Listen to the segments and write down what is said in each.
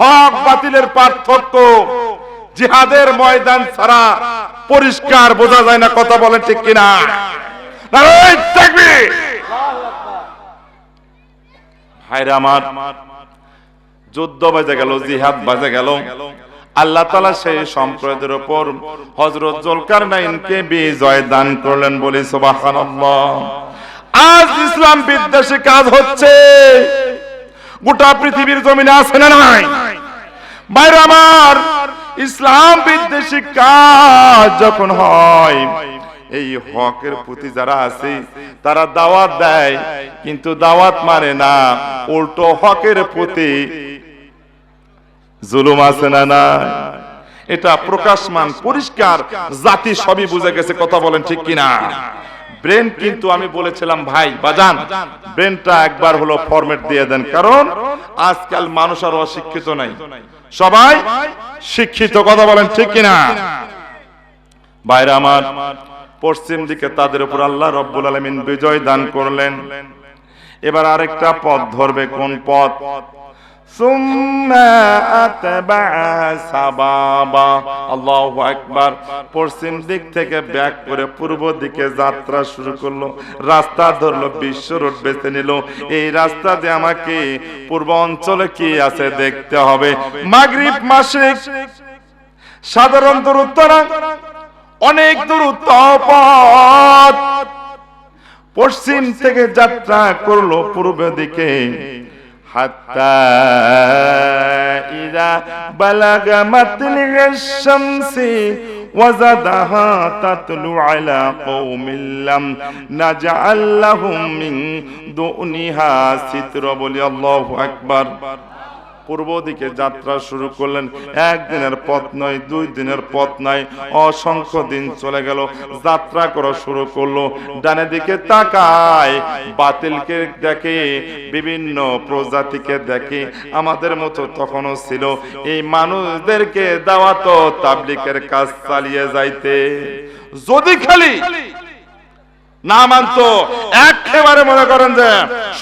হক বাতিলের পার্থক্য। জিহাদের ময়দান ছাড়া পরিষ্কার বোঝা যায় না কথা বলেন ঠিক কিনা। ভাইরা আমার, যুদ্ধ বাজে গেল, জিহাদ বাজে গেল। আল্লাহ তালা সেই সম্প্রদায়ের উপর হজরত জলকার নাইনকে বিজয় দান করলেন বলি সুবাহান আজ ইসলাম বিদ্বেষী কাজ হচ্ছে। গোটা পৃথিবীর জমিনে আছে না নাই? বাইরে আমার, ইসলাম বিদ্বেষী কাজ যখন হয়, এই হকের প্রতি যারা আছে, তারা দাওয়াত দেয়, কিন্তু দাওয়াত মানে না, উল্টো হকের প্রতি জুলুম আছে না না এটা প্রকাশমান, পরিষ্কার, জাতি সবই বুঝে গেছে, কথা বলেন ঠিক কিনা? ব্রেন কিন্তু আমি বলেছিলাম, ভাই, বাজান ব্রেনটা একবার হলো ফরম্যাট দিয়ে দেন। কারণ আজকাল মানুষ আর অশিক্ষিত নাই। সবাই শিক্ষিত, কথা বলেন ঠিক কিনা? বাইরে আমার, পশ্চিম দিকে তাদের উপর আল্লাহ রব্বুল আলমিন বিজয় দান করলেন। এবার আরেকটা পথ ধরবে, কোন পথ? পশ্চিম দিক থেকে ব্যাক করে পূর্ব দিকে যাত্রা শুরু করল। রাস্তা ধরলো, বিশ্ব রোড বেছে নিল। এই রাস্তা দিয়ে আমাকে পূর্ব অঞ্চলে কি আছে দেখতে হবে? মাগরিব মাসে সাধারণ দূরত্ব অনেক দূরত্ব পশ্চিম থেকে যাত্রা করল, পূর্ব দিকে। حتى إذا بلغ مطلع الشمس وزدها تتلو على قوم لم نجعل لهم من دونها ستر بولي الله أكبر পূর্ব দিকে যাত্রা শুরু করলেন। একদিনের পথ নয়, দুই দিনের পথ নয়। অসংখ্য দিন চলে গেল, যাত্রা করা শুরু করল। ডানে দিকে তাকায়, বাতিলকে দেখে, বিভিন্ন প্রজাতিকে দেখে। আমাদের মতো তখনও ছিল। এই মানুষদেরকে দাওয়াত তাবলিকের কাজ চালিয়ে যাইতে। যদি খালি না মানতো। একেবারে মনে করেন যে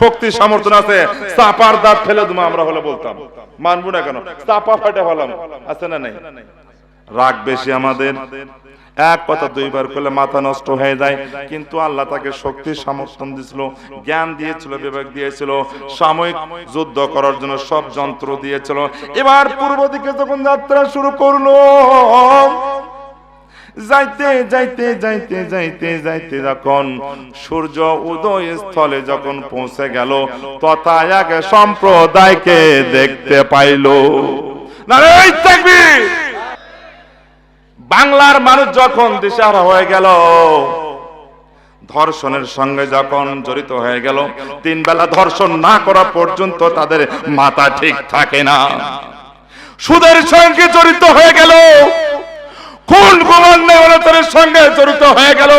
শক্তি সমর্থন আছে। চাপার দাঁত ফেলে তুমি আমরা হলে বলতাম। মানবো না কেন? চাপা ফাটে ফেলাম। আছে না নাই? রাগ বেশি আমাদের। এক কথা দুইবার করলে মাথা নষ্ট হয়ে যায়। কিন্তু আল্লাহ তাকে শক্তি সমর্থন দিয়েছিল, জ্ঞান দিয়েছিল, বিবেক দিয়েছিল, সাময়িক যুদ্ধ করার জন্য সব যন্ত্র দিয়েছিল। এবার পূর্ব দিকে যখন যাত্রা শুরু করল যাইতে যাইতে যাইতে যাইতে যাইতে যখন সূর্য উদয় স্থলে যখন পৌঁছে গেল তথা এক সম্প্রদায়কে দেখতে পাইল। বাংলার মানুষ যখন দিশাহারা হয়ে গেল, ধর্ষণের সঙ্গে যখন জড়িত হয়ে গেল, তিন বেলা ধর্ষণ না করা পর্যন্ত তাদের মাথা ঠিক থাকে না। সুদের সঙ্গে জড়িত হয়ে গেল। কোন কুমান্নের সঙ্গে জড়িত হয়ে গেল?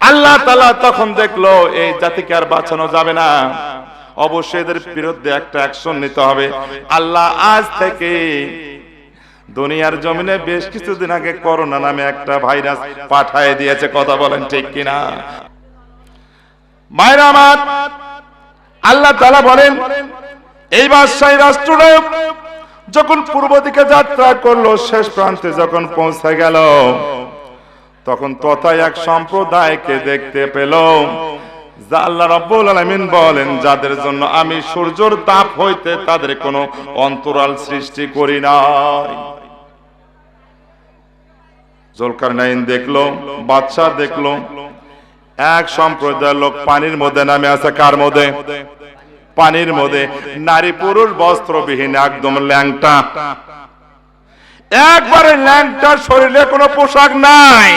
আল্লাহ তালা তখন দেখল, এই জাতিকে আর বাঁচানো যাবে না। অবশ্যই এদের বিরুদ্ধে একটা অ্যাকশন নিতে হবে। আল্লাহ আজ থেকে দুনিয়ার জমিনে বেশ কিছুদিন আগে করোনা নামে একটা ভাইরাস পাঠায় দিয়েছে, কথা বলেন ঠিক কিনা? মায়ের আমার, আল্লাহ তালা বলেন, এই বাদশাহী রাষ্ট্রনায়ক যখন পূর্ব দিকে যাত্রা করল, শেষ প্রান্তে যখন পৌঁছে গেল, তখন তথায় এক সম্প্রদায়কে দেখতে পেল বলেন, যাদের জন্য আমি সূর্যের তাপ হইতে তাদের কোনো অন্তরাল সৃষ্টি করি নাই। জলকার নাইন দেখল বাদশা দেখল, এক সম্প্রদায়ের লোক পানির মধ্যে নামে আছে কার মধ্যে? পানির মধ্যে নারী পুরুষ বস্ত্রবিহীন একদম ল্যাংটা। একবারে ল্যাংটা শরীরে কোনো পোশাক নাই।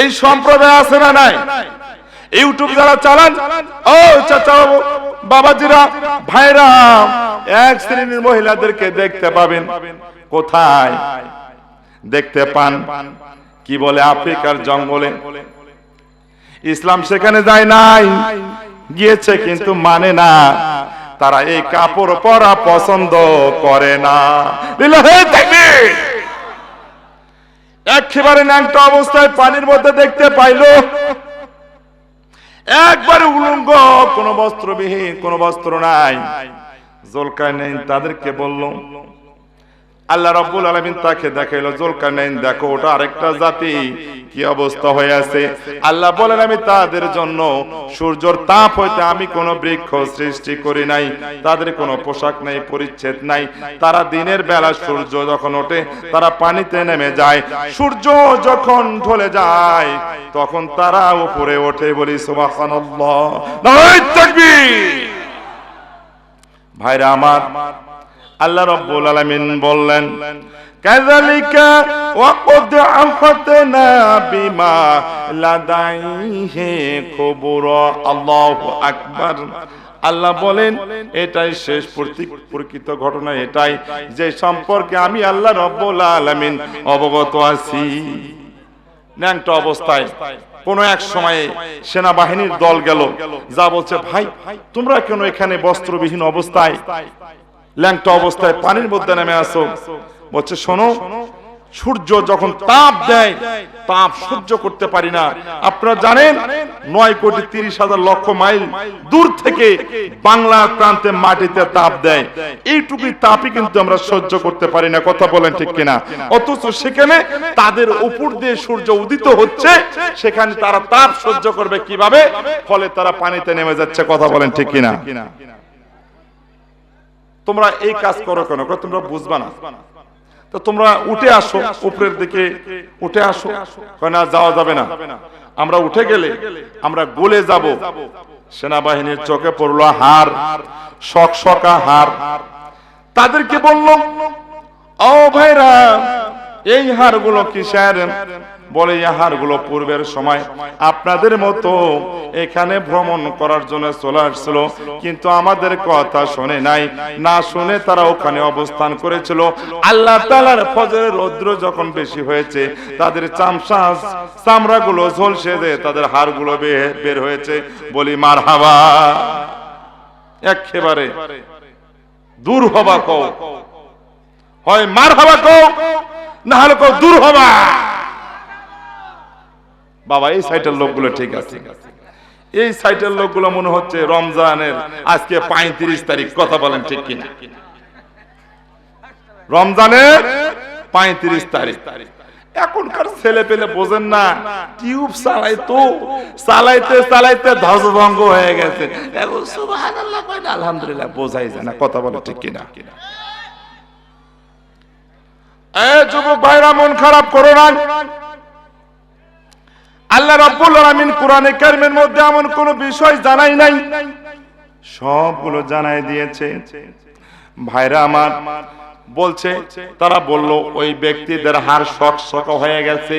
এই সম্প্রদায় আছে না নাই? ইউটিউব যারা চালান, ও চাচা বাবু, বাবাজিরা, ভাইরা, এক শ্রেণির মহিলাদেরকে দেখতে পাবেন। কোথায়? দেখতে পান। কি বলে? আফ্রিকার জঙ্গলে। ইসলাম সেখানে যায় নাই। গিয়েছে কিন্তু মানে না। তারা এই কাপড় পরা পছন্দ করে না। একেবারে ন্যাংটা অবস্থায় পানির মধ্যে দেখতে পাইলো। একবারে উলঙ্গ, কোন বস্ত্রবিহীন, কোন বস্ত্র নাই। জলকায় নেই তাদেরকে বলল আল্লাহ রাব্বুল আলামিন তাকে দেখাইলো জুলকারনাইন দেখো, ওটা আরেকটা জাতি। কি অবস্থা হয়ে আছে আল্লাহ বলেন, আমি তাদের জন্য সূর্যর তাপ হইতে আমি কোনো বৃক্ষ সৃষ্টি করি নাই। তাদের কোনো পোশাক নাই, পরিচ্ছেদ নাই। তারা দিনের বেলা সূর্য যখন ওঠে, তারা পানিতে নেমে যায়। সূর্য যখন ঢলে যায়, তখন তারা উপরে ওঠে বলি তাকবীর! ভাইরা আমার আল্লাহ রব্বুল আলামিন বললেন, কাযালিকা ওয়াকদ আফাতনা বিমা লাদাইহি আল্লাহু আকবার। আল্লাহ বলেন, এটাই শেষ প্রকৃত ঘটনা এটাই যে সম্পর্কে আমি আল্লাহ রব্বুল আলামিন অবগত আছি। ন্যাংটা অবস্থায় কোন এক সময়ে সেনাবাহিনীর দল গেল, যা বলছে, ভাই, তোমরা কেন এখানে বস্ত্রবিহীন অবস্থায়? ল্যাংটা অবস্থায় পানির মধ্যে নেমে আসো। বলছে, শোনো, সূর্য যখন তাপ দেয়, তাপ সহ্য করতে পারি না। আপনারা জানেন, নয় কোটি তিরিশ হাজার লক্ষ মাইল দূর থেকে বাংলার প্রান্তে মাটিতে তাপ দেয়। এইটুকুই তাপই কিন্তু আমরা সহ্য করতে পারি না। কথা বলেন ঠিক কিনা? অথচ সেখানে তাদের উপর দিয়ে সূর্য উদিত হচ্ছে, সেখানে তারা তাপ সহ্য করবে কীভাবে? ফলে তারা পানিতে নেমে যাচ্ছে। কথা বলেন ঠিক কিনা? তোমরা এই কাজ করো কেন? তোমরা বুঝবা না। তো তোমরা উঠে আসো, উপরের দিকে উঠে আসো। না, যাওয়া যাবে না। আমরা উঠে গেলে আমরা গলে যাব। সেনাবাহিনীর চোখে পড়ল হার, শক শকা হার। তাদেরকে বলল, ও ভাইরা, এই হারগুলো কিসের? বলে এই হারগুলো পূর্বের সময়। আপনাদের মতো এখানে ভ্রমণ করার জন্য চলে আসছিল, কিন্তু আমাদের কথা শুনে নাই। না শুনে তারা ওখানে অবস্থান করেছিল। আল্লাহ তালার ফজরের রৌদ্র যখন বেশি হয়েছে, তাদের চামচা চামড়াগুলো ঝলসে দেয় তাদের হাড়গুলো বের হয়েছে। বলি মার হাবা একেবারে দূর হবা কও। হয় মার হবা কও না হলে কও দূর হবা। বাবা এই সাইটের লোকগুলো ঠিক আছে। এই সাইটের লোকগুলো মনে হচ্ছে রমজানের আজকে পঁয়ত্রিশ তারিখ কথা বলেন ঠিক কিনা। রমজানের পঁয়ত্রিশ তারিখ। এখনকার ছেলে পেলে বোঝেন না টিউব চালাই তো চালাইতে চালাইতে ধ্বজভঙ্গ হয়ে গেছে। আলহামদুলিল্লাহ বোঝাই যায় না কথা বলে ঠিক কিনা। এ যুবক ভাইরা মন খারাপ করো না। আল্লাহ রাব্বুল আলামিন কোরআনে কারিমের মধ্যে এমন কোন বিষয় জানাই নাই? সবগুলো জানাই দিয়েছে। ভাইরা আমার, বলছে, তারা বলল, ওই ব্যক্তিদের হার শক শক হয়ে গেছে।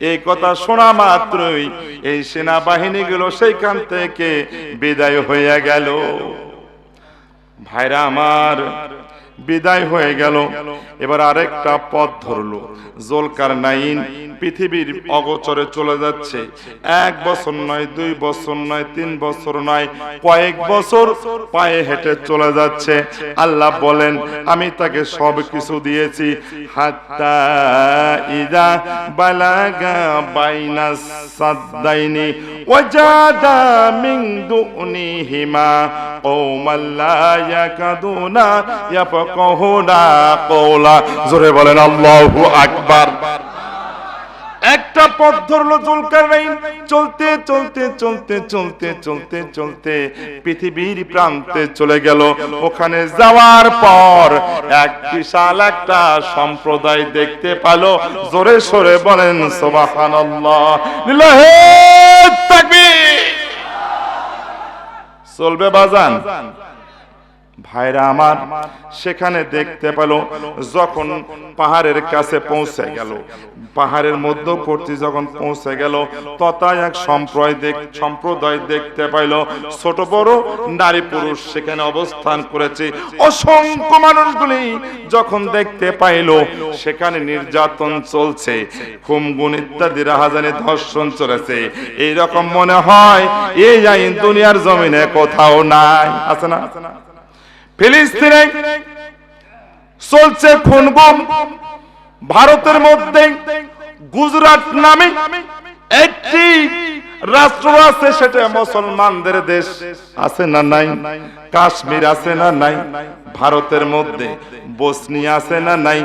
এই কথা শোনা মাত্রই এই সেনাবাহিনীগুলো সেইখান থেকে বিদায় হয়ে গেল। ভাইরা আমার, বিদায় হয়ে গেল। এবার আরেকটা পথ ধরলো। জোলকার নাইন পৃথিবীর অগোচরে চলে যাচ্ছে। এক বছর নয়, দুই বছর নয়, তিন বছর নয়, কয়েক বছর পায়ে হেঁটে চলে যাচ্ছে। আল্লাহ বলেন, আমি তাকে সব কিছু দিয়েছি। জোরে বলেন, আল্লাহু আকবার। একটা পথ ধরলো জুলকারনাইন। চলতে চলতে চলতে চলতে চলতে চলতে পৃথিবীর প্রান্তে চলে গেল। ওখানে যাওয়ার পর এক বিশাল একটা সম্প্রদায় দেখতে পালো। জোরে সরে বলেন, সুবহানাল্লাহ। চলবে বাজান। ভাইরা আমার, সেখানে দেখতে পেল যখন পাহাড়ের কাছে পৌঁছে গেল। পাহাড়ের মধ্যবর্তী যখন পৌঁছে গেল তথা এক সম্প্রদায় দেখ, সম্প্রদায় দেখতে পাইল, ছোট বড় নারী পুরুষ সেখানে অবস্থান করেছে। অসংখ্য মানুষগুলি যখন দেখতে পাইল, সেখানে নির্যাতন চলছে, খুমগুন ইত্যাদি রাহাজানি ধর্ষণ চলেছে। এইরকম মনে হয়, এই আইন দুনিয়ার জমিনে কোথাও নাই, আছে না? ফিলিস্তিনে চলছে খুনগুম। ভারতের মধ্যে গুজরাট নামে একটি রাষ্ট্র আছে, সেটা মুসলমানদের দেশ। আছে না নাই? কাশ্মীর আছে না নাই? ভারতের মধ্যে বসনিয়া আছে না নাই?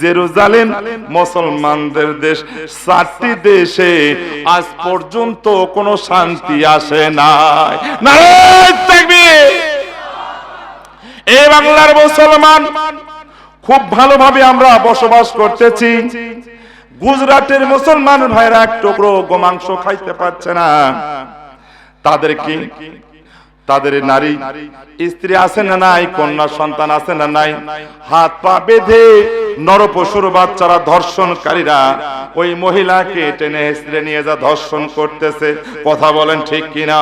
জেরুজালেম মুসলমানদের দেশ। চারটি দেশে আজ পর্যন্ত কোনো শান্তি আসে নাই। এই বাংলার মুসলমান, খুব ভালোভাবে আমরা বসবাস করতেছি। গুজরাটের মুসলমান ভাইরা এক টুকরো গোমাংস খাইতে পারছে না। তাদের কি? তাদের নারী, স্ত্রী আছে না নাই, কন্যা সন্তান আছে না নাই? হাত পা বেঁধে নরপশুর বাচ্চারা ধর্ষণকারীরা ওই মহিলাকে টেনে হেসড়ে নিয়ে যা ধর্ষণ করতেছে। কথা বলেন ঠিক কিনা?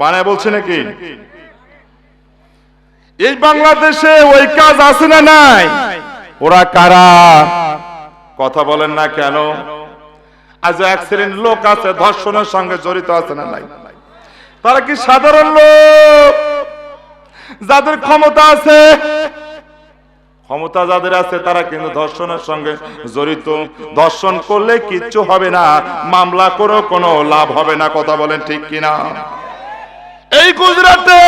বানায় বলছে নাকি? এই বাংলাদেশে ওই কাজ আছে না নাই? ওরা কারা? কথা বলেন না কেন? আজ এক শ্রেণির লোক আছে, ধর্ষণের সঙ্গে জড়িত আছে না নাই? তারা কি সাধারণ লোক? যাদের ক্ষমতা আছে, ক্ষমতা যাদের আছে, তারা কিন্তু ধর্ষণের সঙ্গে জড়িত। ধর্ষণ করলে কিচ্ছু হবে না, মামলা করে কোনো লাভ হবে না, কথা বলেন ঠিক কিনা? এই গুজরাটে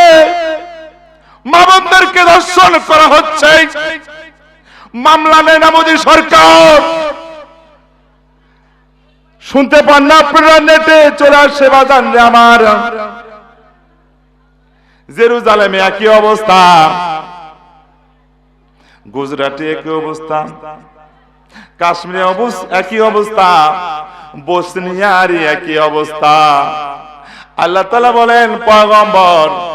মামনদেরকে ধর্ষণ করা হচ্ছে। মামলা নেয় না মোদী সরকার। শুনতে পান না আপনারা নেটে চলে আসছে বাজান রে আমার। জেরুজালেমে একই অবস্থা। গুজরাটে একই অবস্থা। কাশ্মীরে একই অবস্থা। বসনিয়ারই একই অবস্থা। আল্লাহ তালা বলেন, পয়গম্বর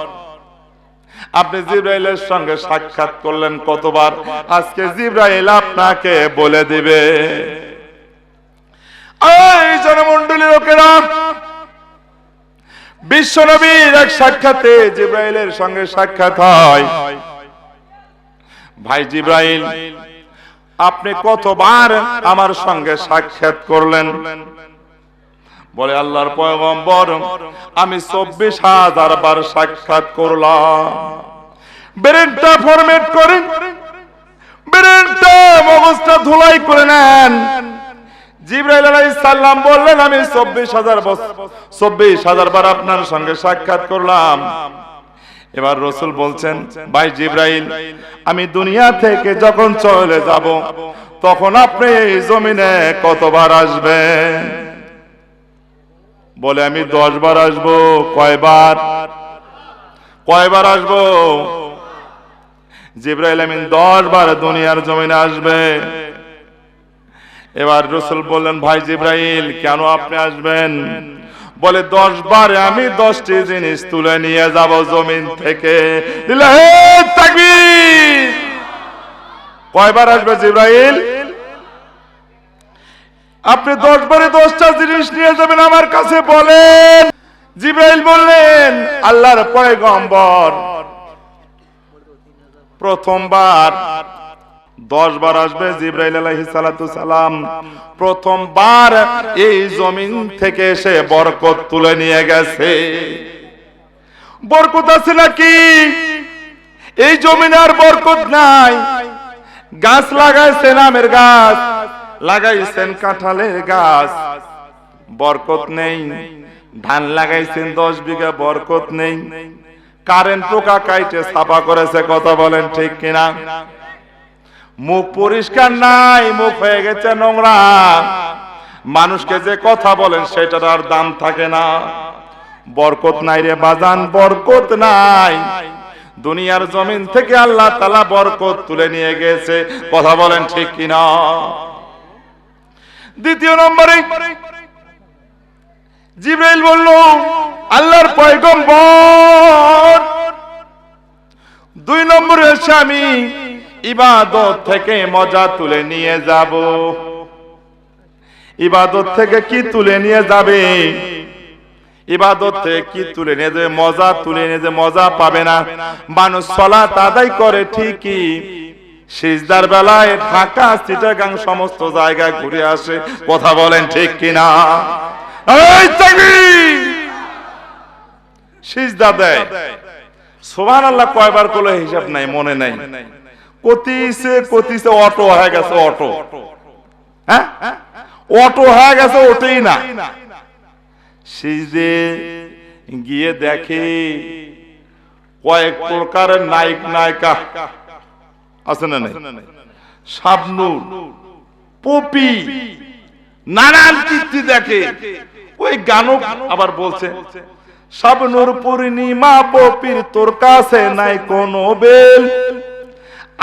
আপনি জিব্রাইলের সঙ্গে সাক্ষাৎ করলেন কতবার? আজকে জিব্রাইল আপনাকে বলে দিবে। এই জনমন্ডলী লোকেরা, বিশ্বনবীর এক সাক্ষাতে জিব্রাইলের সঙ্গে সাক্ষাৎ হয়। ভাই জিব্রাইল, আপনি কতবার আমার সঙ্গে সাক্ষাৎ করলেন? বলে আল্লাহর পয়গম্বর, আমি চব্বিশ হাজার বার সাক্ষাৎ করলাম। ব্রেনটা ফরমেট ধুলাই করে নেন। বললেন, আমি চব্বিশ হাজার চব্বিশ হাজার বার আপনার সঙ্গে সাক্ষাৎ করলাম। এবার রসুল বলছেন আমি দুনিয়া থেকে যখন চলে যাব, তখন আপনি এই জমিনে কতবার আসবেন? বলে, আমি দশ বার আসব, কয়বার? কয়বার আসব? জিব্রাইল আমিন দশ বার দুনিয়ার জমিনে আসবে। এবার রসুল বললেন, ভাই জিব্রাইল, কেন আপনি আসবেন? বলে দশ বারে আমি দশটি জিনিস তুলে নিয়ে যাব জমিন থেকে। কয়বার আসবে জিব্রাইল? আপনি দশ বারে দশটা জিনিস নিয়ে যাবেন আমার কাছে বলেন। জিব্রাইল বললেন, আল্লাহর পয়গম্বর, প্রথমবার দশ বার আসবে জিব্রাইল সালাতু সালাম। প্রথমবার এই জমিন থেকে এসে বরকত তুলে নিয়ে গেছে। বরকত আছে নাকি? এই জমিনে আর বরকত নাই। গাছ লাগাইছেন আমের গাছ। লাগাইছেন কাঁঠালের গাছ। বরকত নেই। ধান লাগাইছেন দশ বিঘা বরকত নেই। কারেন্ট পোকা কাইটে ছাপা করেছে, কথা বলেন ঠিক কিনা? মুখ পরিষ্কার নাই, মুখ হয়ে গেছে নোংরা। মানুষকে যে কথা বলেন, সেটার আর দাম থাকে না। বরকত নাই রে বাজান, বরকত নাই। দুনিয়ার জমিন থেকে আল্লাহ তালা বরকত তুলে নিয়ে গেছে, কথা বলেন ঠিক কিনা? দ্বিতীয় নম্বরে জিব্রাইল বলল, আল্লাহর পয়গম্বর। দুই নম্বরে এসে আমি ইবাদত থেকে মজা তুলে নিয়ে যাব। ইবাদত থেকে কি তুলে নিয়ে যাবে? ইবাদত থেকে কি তুলে নিয়ে যাবে? মজা তুলে নিয়ে যে মজা পাবে না। মানুষ সলাত আদায় করে ঠিকই সিজদার বেলায় ঢাকা, চিটাগাং সমস্ত জায়গায় ঘুরে আসে। কথা বলেন ঠিক কিনা? সিজদা দেয়। সোভান আল্লাহ কয়বার করল হিসাব নাই, মনে নাই। অটো হয়ে গেছে, অটো। হ্যাঁ? অটো হয়ে গেছে, ওঠেই না। সিজদে গিয়ে দেখে কয়েক প্রকারের নায়ক, নায়িকা আছে না নাই? শাবনুর পপি নানান কীর্তি দেখে ওই গানও আবার বলছে শাবনুর পূর্ণিমা পপির তোর কাছে নাই কোনো বেল।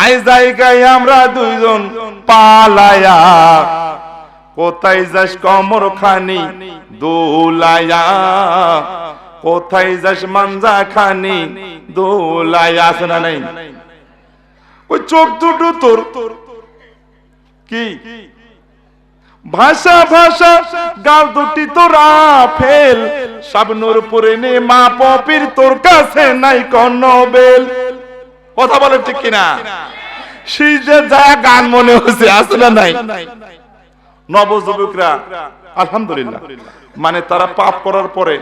আই জায়গায় আমরা দুইজন পালায়া। কোথায় যাস কমর খানি দোলায়া? কোথায় যাস মাঞ্জা খানি দোলায়া? আছে না নাই? ওই চোখ দুটো তোর। কি? ভাষা ভাষা, গাল দুটি তোরা ফেল শাবনুর পরে নে মা পপির তোর কাছে নাই কোন বেল কথা বলে ঠিক কিনা? সেই যে যা গান মনে হচ্ছে আসলে নাই? নবযুবকরা, আলহামদুলিল্লাহ। মানে তারা পাপ করার পরে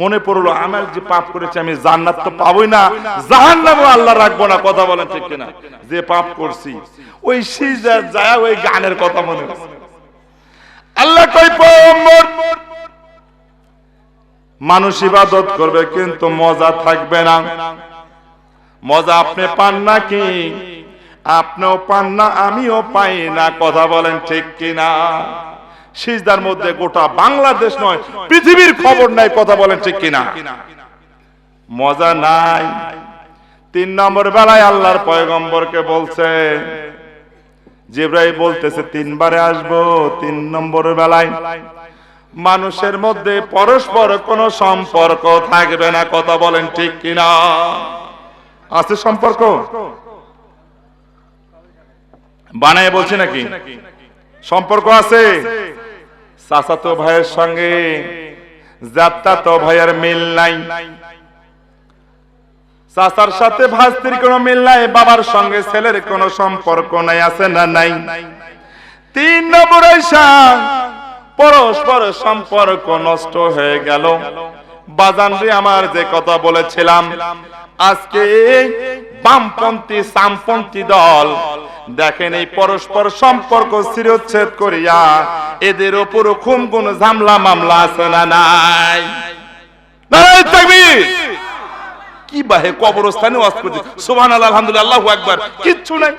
মনে পড়ল আমার যে পাপ করেছে আমি জান্নাত তো পাবোই না, জাহান্নামও আল্লাহ রাখব না, কথা বলেন ঠিক কিনা? যে পাপ করছি, ওই সিজা যায় ওই গানের কথা মনে আল্লাহ কই মানুষ ইবাদত করবে, কিন্তু মজা থাকবে না। মজা আপনি পান না কি আপনিও পান না, আমিও পাই না, কথা বলেন ঠিক কিনা? সিজদার মধ্যে গোটা বাংলাদেশ নয়, পৃথিবীর খবর নাই, কথা বলেন ঠিক কিনা? মজা নাই। তিন নম্বর বেলায় আল্লাহর পয়গম্বরকে বলছে জিব্রাই বলতেছে, তিনবারে আসব। তিন নম্বর বেলায়, মানুষের মধ্যে পরস্পর কোনো সম্পর্ক থাকবে না, কথা বলেন ঠিক কিনা? আছে সম্পর্ক? বানায় বলছি নাকি? সম্পর্ক আছে? চাচাতো ভাইয়ের সঙ্গে, যাত্রা তো ভাইয়ের মিল নাই। চাচার সাথে ভাস্তির কোনো মিল নাই, বাবার সঙ্গে ছেলের কোনো সম্পর্ক নাই, আছে না নাই? তিন নম্বর পরস্পর সম্পর্ক নষ্ট হয়ে গেল। বাজান আমার যে কথা বলেছিলাম আজকে বামপন্থী, সামপন্থী দল, দেখেন এই পরস্পর সম্পর্ক চিরচ্ছেদ করিয়া এদের ওপর খুম কোন ঝামলা মামলা আছে না নাই! কি আল্লাহ কিচ্ছু নাই।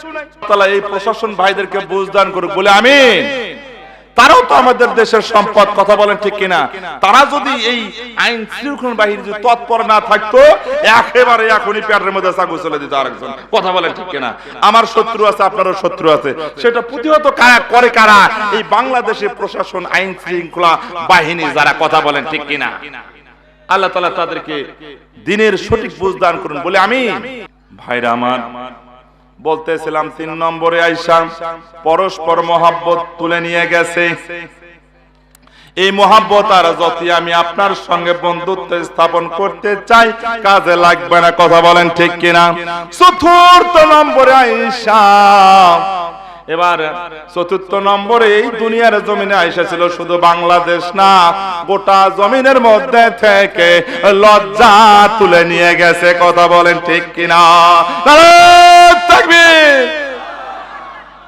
এই প্রশাসন ভাইদেরকে করুক, বলে তারাও তো আমাদের দেশের সম্পদ, কথা বলেন ঠিক কিনা? তারা যদি এই আইন শৃঙ্খলা বাহিনী যদি তৎপর না থাকতো, একেবারে এখনই পেটের মধ্যে চাকু চলে দিত আরেকজন। কথা বলেন ঠিক কিনা? আমার শত্রু আছে, আপনারও শত্রু আছে। সেটা প্রতিহত কারা করে কারা? এই বাংলাদেশের প্রশাসন, আইন শৃঙ্খলা বাহিনী যারা, কথা বলেন ঠিক কিনা? আল্লাহ তালা তাদেরকে দিনের সঠিক বুঝদান করুন বলে আমি ভাইরা আমার বলতেছিলাম, তিন নম্বরে আইসা পরস্পর মহাব্বত তুলে নিয়ে গেছে। এই মহাব্বত আর যতই আমি আপনার সঙ্গে বন্ধুত্ব স্থাপন করতে চাই, কাজে লাগবে না, কথা বলেন ঠিক কিনা? চতুর্থ নম্বরে আইসা। এবার চতুর্থ নম্বরে এই দুনিয়ার জমিনে আইসা ছিল শুধু বাংলাদেশ না, গোটা জমিনের মধ্যে থেকে লজ্জা তুলে নিয়ে গেছে, কথা বলেন ঠিক কিনা।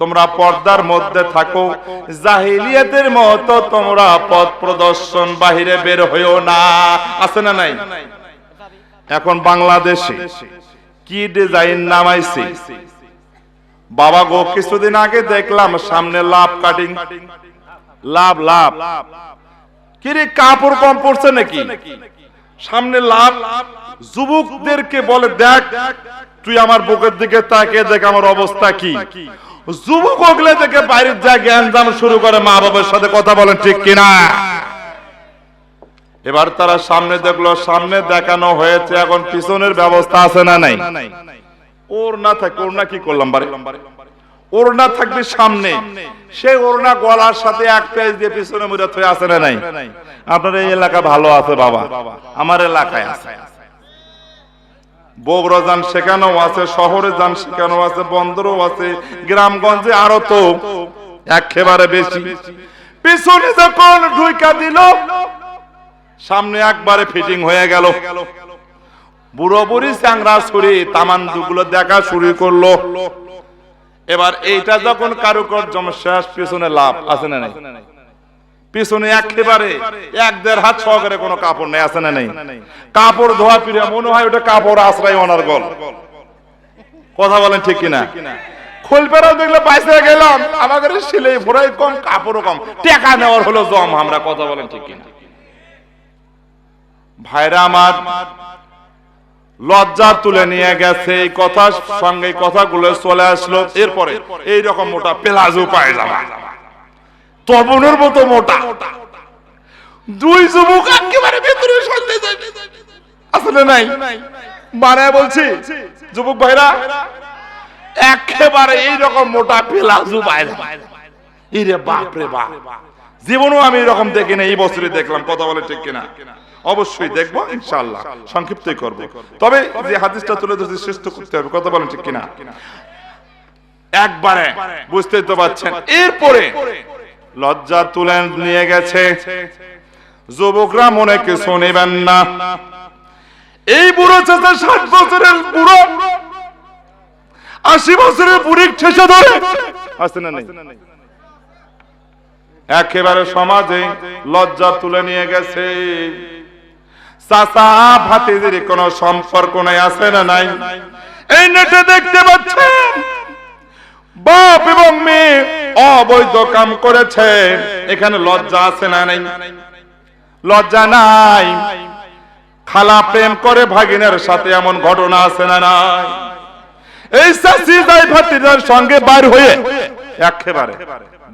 তোমরা পর্দার মধ্যে থাকো। জাহিলিয়াতের মতো তোমরা পথ প্রদর্শন বাহিরে বের হইও না। আছে না নাই? এখন বাংলাদেশে কি ডিজাইন নামাইছে? বাবা গো, কিছুদিন আগে দেখলাম সামনে লাভ কাটিং। লাভ লাভ। কিরে, কাপড় কম পড়ছে নাকি? সামনে লাভ। যুবকদেরকে বলে, দেখ, তুই আমার বুকের দিকে তাকিয়ে দেখ, আমার অবস্থা কি। যুবক ওগুলো থেকে বাইরের যা জ্ঞান শুরু করে মা বাবার সাথে কথা বলেন ঠিক কিনা? এবার তারা সামনে দেখল, সামনে দেখানো হয়েছে এখন পিছনের ব্যবস্থা আছে না নাই? ওর না থাকে, ওর না কি করলাম বারে ওড়না থাকবে সামনে সেই ওড়না গলার সাথে এক পেজ দিয়ে পিছনে মুড়ে থয়ে আছে না নাই? আপনার এই এলাকা ভালো আছে বাবা, আমার এলাকায় আছে। বগুড়া যান সেখানেও আছে, শহরে যান সেখানেও আছে, বন্দরও আছে, গ্রামগঞ্জে আরও তো একেবারে বেশি। পিছনে যখন ঢুইকা দিল, সামনে একবারে ফিটিং হয়ে গেল। বুড়ো বুড়ি চ্যাংরা ছুরি তামান দুগুলো দেখা শুরু করল। এবার এইটা যখন কারুকর্য শেষ, পিছনে লাভ আছে না নাই? পিছনে একেবারে এক দেড় হাত সহকারে কোনো কাপড় নেই আছে না নেই কাপড় ধোয়া পিড়ে মনে হয় ওটা কাপড় আশ্রয় ওনার গল কথা বলেন ঠিক কিনা? খোলপেরাও দেখলে বাইসে গেলাম আমাদের সিলাই ভরাই কম কাপড়ও কম টাকা নেওয়ার হলো জম আমরা কথা বলেন ঠিক কিনা? ভাইরা আমার লজ্জা তুলে নিয়ে গেছে এই কথার সঙ্গে কথাগুলো চলে আসলো এরপরে এই রকম মোটা পেলাজু পায় যাবা। তবনের মতো মোটা। দুই যুবক একেবারে ভেতরে সন্দেহ আসলে নাই? বানায় বলছি, যুবক ভাইরা, একেবারে এইরকম মোটা পেলাজু পায় ইরে বাপ রে বাপ। জীবনও আমি এরকম দেখি না এই বছরে দেখলাম, কথা বলে ঠিক কিনা? অবশ্যই দেখব, ইনশাআল্লাহ। সংক্ষিপ্তই করব। তবে যে হাদিসটা তুলে ধরছি, শ্রেষ্ঠ করতে হবে, কথা বলেন ঠিক কিনা? একবারে, বুঝতেই তো পারছেন। এরপরে লজ্জা তুলে নিয়ে গেছে। যুবকরা মনে কিছু নেবেন না। এই বুড়ো চাচা ষাট বছরের বুড়ো। আশি বছরের বুড়ি ঠেসে ধরে। আছে না একেবারে সমাজে লজ্জা তুলে নিয়ে গেছে। চাচা, ভাতিজির কোনো সম্পর্ক নাই, আছে না নাই? এই নেটে দেখতে পাচ্ছেন? বাপ এবং মেয়ে অবৈধ কাম করেছে। এখানে লজ্জা আছে না নাই? লজ্জা নাই। খালা প্রেম করে ভাগিনের সাথে এমন ঘটনা আছে না নাই? এই চাষি যাই ভাতিজার সঙ্গে বার হয়ে একেবারে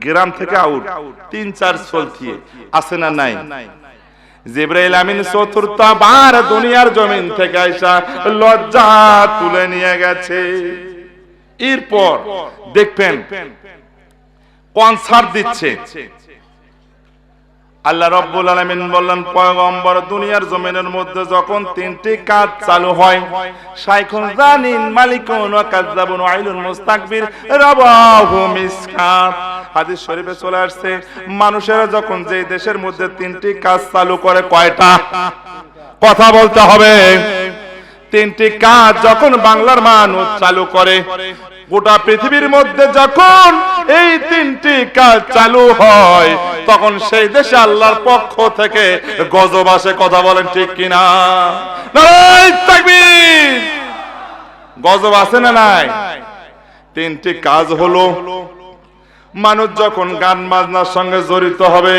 গ্রাম থেকে আউট, তিন চার চলতিয়ে আছে না নাই? জিব্রাইল আমিন চতুর্থ বার দুনিয়ার জমিন থেকে আইসা লজ্জা তুলে নিয়ে গেছে। এরপর দেখবেন কনসার্ট দিচ্ছে। আল্লাহ রব্বুল আলামিন বললেন, পয়গম্বর দুনিয়ার জমিনের মধ্যে যখন তিনটি কাজ চালু হয়, শাইখুন শরীফে চলে আসছে, মানুষেরা যখন যে দেশের মধ্যে তিনটি কাজ চালু করে কয়টা? কথা বলতে হবে। তিনটি কাজ যখন বাংলার মানুষ চালু করে গোটা পৃথিবীর মধ্যে যখন এই তিনটি কাজ চালু হয়, তখন সেই দেশে আল্লাহর পক্ষ থেকে গজব আসে, কথা বলেন ঠিক কিনা? গজব আছে না নাই? তিনটি কাজ হলো, মানুষ যখন গান বাজনার সঙ্গে জড়িত হবে,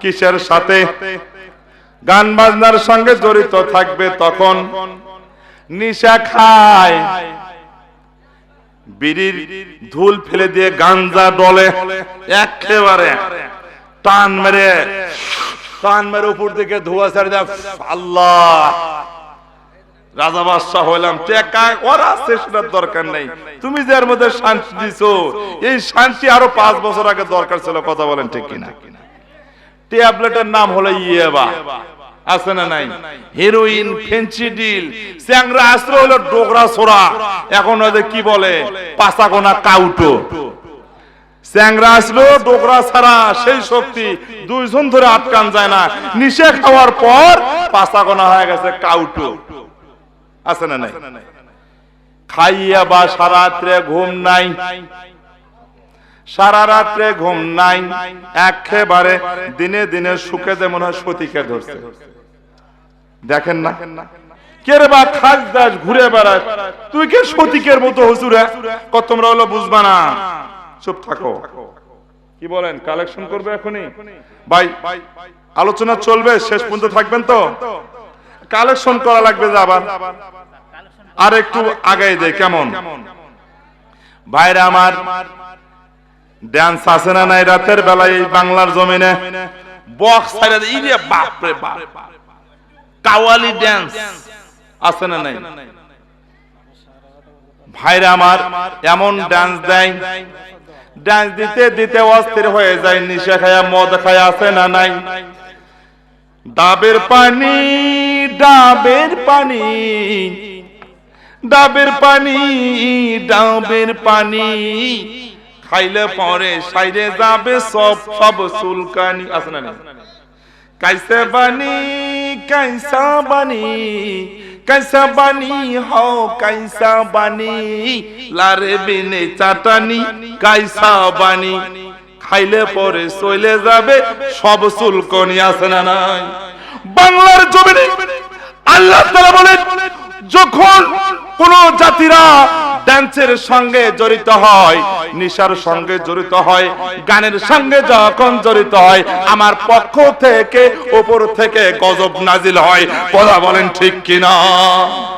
কিসের সাথে? গান বাজনার সঙ্গে জড়িত থাকবে তখন নিশা খায়। বিড়ির ধুল ফেলে দিয়ে গাঞ্জা ডলে, একেবারে টান মেরে টান মেরে উপর দিকে ধোয়া ছেড়ে দেয়। আল্লাহ! রাজা বাদশাহ হইলাম দরকার নেই। তুমি যে এর মধ্যে শান্তি দিছো, এই শান্তি আরও পাঁচ বছর আগে দরকার ছিল, কথা বলেন ঠিক কিনা? ট্যাবলেটের নাম হলো ইয়েবা। আছে না নাই? হেরোইন ফেন্সিডিল স্যাংরা আশ্র হলো ডোগরা সোরা। এখন ওদের কি বলে? পাসাগোনা কাউটো। স্যাংরা আসলো ডোগরা ছাড়া সেই শক্তি। দুইজন ধরে আটকান যায় না। নিশে খাওয়ার পর হয়ে গেছে কাউটো। আছে না নাই? খাইয়া বা সারাত্রে ঘুম নাই। সারা রাত্রে ঘুম নাই। একেবারে দিনে দিনে সুখে যেমন হয় সতীকে ধরছে। দেখেন না? কে রে বা খাস দাস ঘুরে বেড়াস তুই কে সতীকের মতো হুজুরে? কত তোমরা হলো বুঝবা না? চুপ থাকো। কি বলেন? কালেকশন করবে এখনই? ভাই, আলোচনা চলবে, শেষ পর্যন্ত থাকবেন তো? কালেকশন করা লাগবে আর একটু আগাই দেয় কেমন? ভাইরা আমার ড্যান্স আছে না নাই? রাতের বেলায় বাংলার জমিনে। বক্স ছাড়া এই রে বাপ রে বাপ। কাওয়ালি ড্যান্স আছে না নাই? ভাইরা আমার, এমন ডান্স দেয় ডান্স দিতে দিতে অস্থির হয়ে যায়, নিশা খায়া, মদ খায়া আছে না নাই? ডাবের পানি ডাবের পানি ডাবের পানি ডাবের পানি। খাইলে পরে সাইরে যাবে সব সব চুলকানি, আছে না নাই? कैसे बनी कैसा बनी कैसा बनी हो कैसा बनी লারে বিনে চাটানি কাইসা বানি খাইলে পরে চলে যাবে সব চুলকনি আছে না নাই বাংলার জমিনে আল্লাহ তাআলা বলেন যখন কোন জাতিরা ড্যান্সের সঙ্গে জড়িত হয়, নিশার সঙ্গে জড়িত হয়, গানের সঙ্গে যখন জড়িত হয়, আমার পক্ষ থেকে, ওপর থেকে গজব নাজিল হয়। কথা বলেন ঠিক কিনা?